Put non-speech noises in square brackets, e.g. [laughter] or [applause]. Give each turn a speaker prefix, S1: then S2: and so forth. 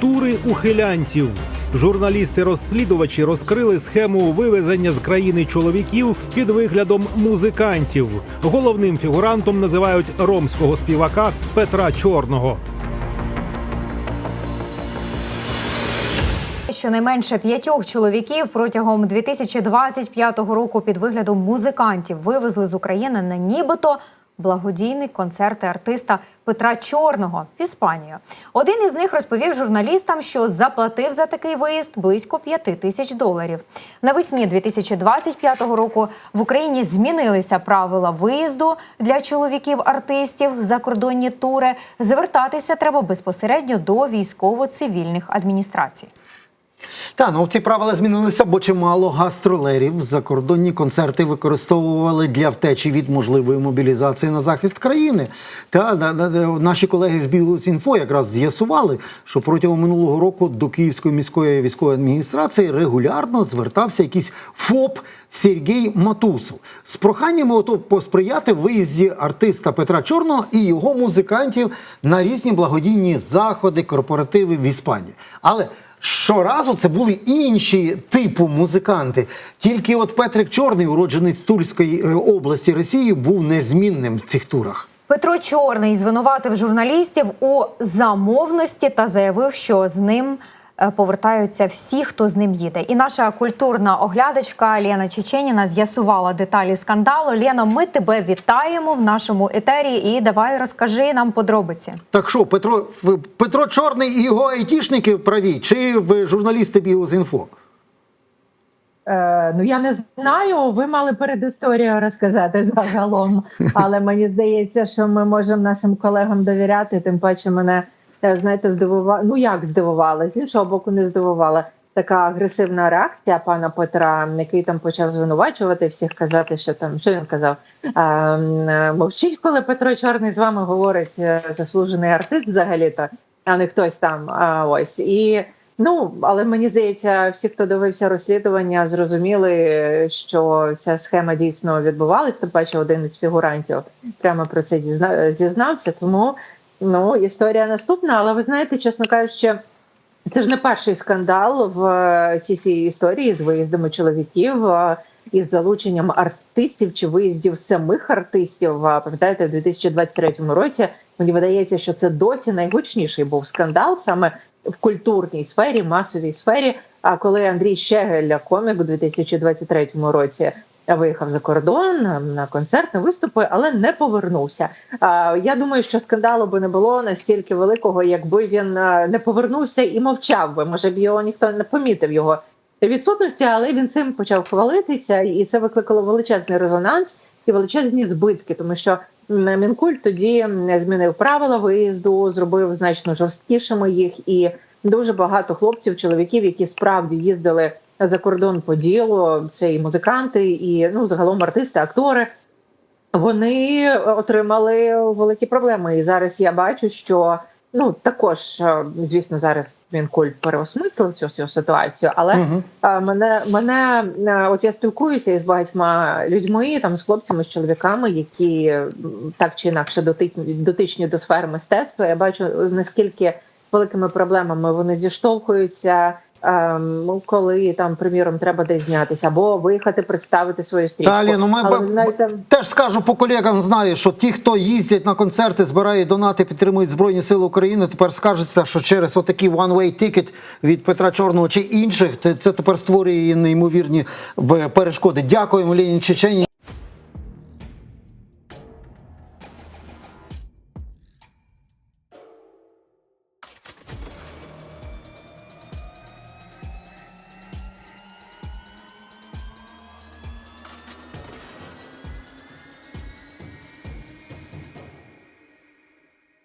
S1: тури ухилянців. Журналісти-розслідувачі розкрили схему вивезення з країни чоловіків під виглядом музикантів. Головним фігурантом називають ромського співака Петра Чорного.
S2: Щонайменше п'ятьох чоловіків протягом 2025 року під виглядом музикантів вивезли з України на нібито благодійний концерти артиста Петра Чорного в Іспанію. Один із них розповів журналістам, що заплатив за такий виїзд близько п'яти тисяч доларів. Навесні 2025 року в Україні змінилися правила виїзду для чоловіків-артистів в закордонні тури. Звертатися треба безпосередньо до військово-цивільних адміністрацій.
S3: Та ну ці правила змінилися, бо чимало гастролерів закордонні концерти використовували для втечі від можливої мобілізації на захист країни. Та на- на- на- наші колеги з Бізнфо якраз з'ясували, що протягом минулого року до Київської міської військової адміністрації регулярно звертався якийсь ФОП Сергій Матусов з проханнями ото посприяти виїзді артиста Петра Чорного і його музикантів на різні благодійні заходи, корпоративи в Іспанії. Але Щоразу це були інші типу музиканти. Тільки от Петрик Чорний, уроджений в Тульської е, області Росії, був незмінним в цих турах.
S2: Петро Чорний звинуватив журналістів у замовності та заявив, що з ним повертаються всі, хто з ним їде. І наша культурна оглядачка Лена Чеченіна з'ясувала деталі скандалу. Лено, ми тебе вітаємо в нашому етері. І давай розкажи нам подробиці.
S3: Так що, Петро, Петро Чорний і його айтішники праві, чи ви журналісти Біозінфо?
S4: Е, ну я не знаю. Ви мали передісторію розказати загалом, [laughs] але мені здається, що ми можемо нашим колегам довіряти. Тим паче мене е, знаєте, здивувала. Ну як здивувала, з іншого боку, не здивувала така агресивна реакція пана Петра, який там почав звинувачувати всіх, казати, що там що він казав. А, е, мовчить, коли Петро Чорний з вами говорить е, заслужений артист, взагалі-то, а не хтось там. А, ось і. Ну, але мені здається, всі, хто дивився розслідування, зрозуміли, що ця схема дійсно відбувалася. Тим паче один із фігурантів прямо про це дізна... зізнався. Тому ну історія наступна. Але ви знаєте, чесно кажучи, це ж не перший скандал в е, цій історії з виїздами чоловіків е, із залученням артистів чи виїздів самих артистів. Пам'ятаєте, в 2023 році мені видається, що це досі найгучніший був скандал саме в культурній сфері, масовій сфері. А коли Андрій Щегель, комік у 2023 році. Виїхав за кордон на концерт, на виступи, але не повернувся. Я думаю, що скандалу би не було настільки великого, якби він е, не повернувся і мовчав би. Може б його ніхто не помітив його відсутності, але він цим почав хвалитися, і це викликало величезний резонанс і величезні збитки, тому що Мінкульт тоді змінив правила виїзду, зробив значно жорсткішими їх, і дуже багато хлопців, чоловіків, які справді їздили за кордон по ділу, це і музиканти, і ну загалом артисти, актори. Вони отримали великі проблеми. І зараз я бачу, що ну також, е, звісно, зараз він культ переосмислив цю всю ситуацію. Але е, мене мене е, от я спілкуюся із багатьма людьми, там з хлопцями, з чоловіками, які так чи інакше дотичні, дотичні до сфери мистецтва. Я бачу наскільки великими проблемами вони зіштовхуються. Ем, ну, коли там, приміром, треба десь знятися або виїхати представити свою стрічку.
S3: Далі, ну ми
S4: Але, знаєте,
S3: теж скажу по колегам, знаю, що ті, хто їздять на концерти, збирають донати, підтримують Збройні Сили України, тепер скажеться, що через отакий one-way ticket від Петра Чорного чи інших, це тепер створює неймовірні е, перешкоди. Дякуємо Лені Чечені.